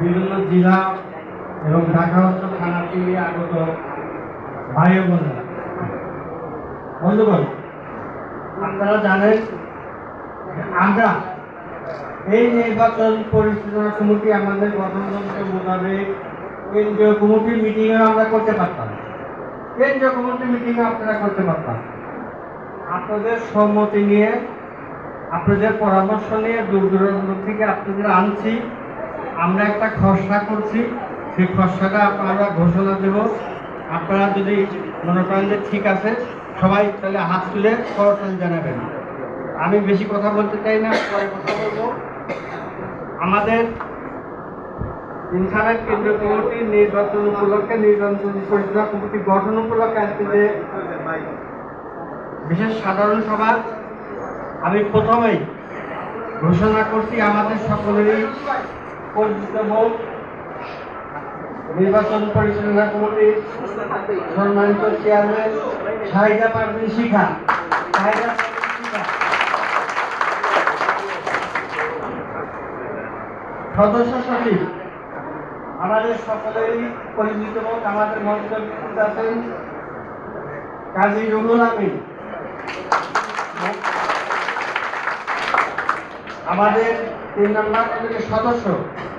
বিভিন্ন জেলা এবং ঢাকা অঞ্চল থানা থেকে আগত ভাই বোনেরা। বন্ধুগণ, আপনারা জানেন আমরা এই নির্বাচন পরিচালনা কমিটি আমাদের গঠনতন্ত্র মোতাবেক কেন্দ্রীয় কমিটির মিটিংয়ে আমরা করতে পারতাম। কেন্দ্রীয় কমিটির মিটিংয়ে আপনারা করতে পারতাম। আপনাদের সম্মতি নিয়ে, আপনাদের পরামর্শ নিয়ে, দূর দূরান্ত থেকে আপনাদের আনছি। আমরা একটা খসড়া করছি। সেই খসড়াটা আপনারা ঘোষণা দেব। আপনারা যদি মনে করেন যে ঠিক আছে, সবাই তাহলে হাত তুলে করতাল জানাবেন। আমি বেশি কথা বলতে চাই না, পরে কথা বলব। আমাদের ইনসানের কেন্দ্রীয় কমিটি নির্বাচন উপলক্ষে নির্বাচন পরিচালনা কমিটি গঠন উপলক্ষে আজকে যে বিশেষ সাধারণ সভা, আমি প্রথমেই ঘোষণা করছি আমাদের সকলেরই নির্বাচন পরিচালনা কমিটির সম্মানিত চেয়ারম্যান শাহিদা পারভিন শিখা। সদস্য সচিব, আমাদের সকলেরই পরিচিত মুখ আমাদের উপস্থিত আছেন কাজী রুহুল আমিন। আমাদের তিন নম্বর সদস্য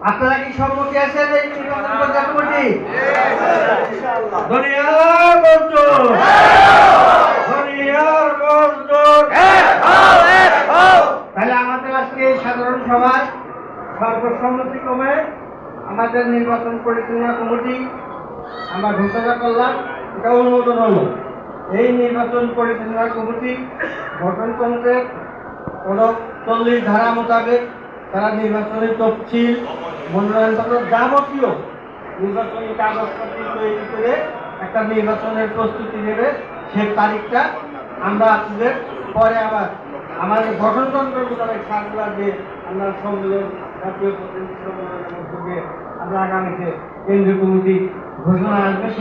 আপনারা কি সম্মতি আছেন এই নির্বাচন পঞ্চায়েত কমিটি দুনিয়ার মজদুর দুনিয়ার মজদুর তাহলে আমাদের আজকে সাধারণ সভায় সর্বসম্মতিক্রমে আমাদের নির্বাচন পরিচালনা কমিটি আমরা ঘোষণা করলাম এটা অনুমোদন হলো। এই নির্বাচন পরিচালনা কমিটি গঠনতন্ত্রের উনচল্লিশ ধারা মোতাবেক তারা নির্বাচনের তফসিল মনোনয়নপত্র যাবতীয় নির্বাচনী কাগজপত্র তৈরি করে একটা নির্বাচনের প্রস্তুতি নেবে সেই তারিখটা আমরা আপনাদের পরে আবার আমাদের গঠনতন্ত্র মোতাবেক সাতবার দিয়ে আমরা সম্মেলন, জাতীয় প্রতিনিধি সম্মেলনের মধ্যে আমরা আগামীতে কেন্দ্রীয় কমিটি ঘোষণা আসবে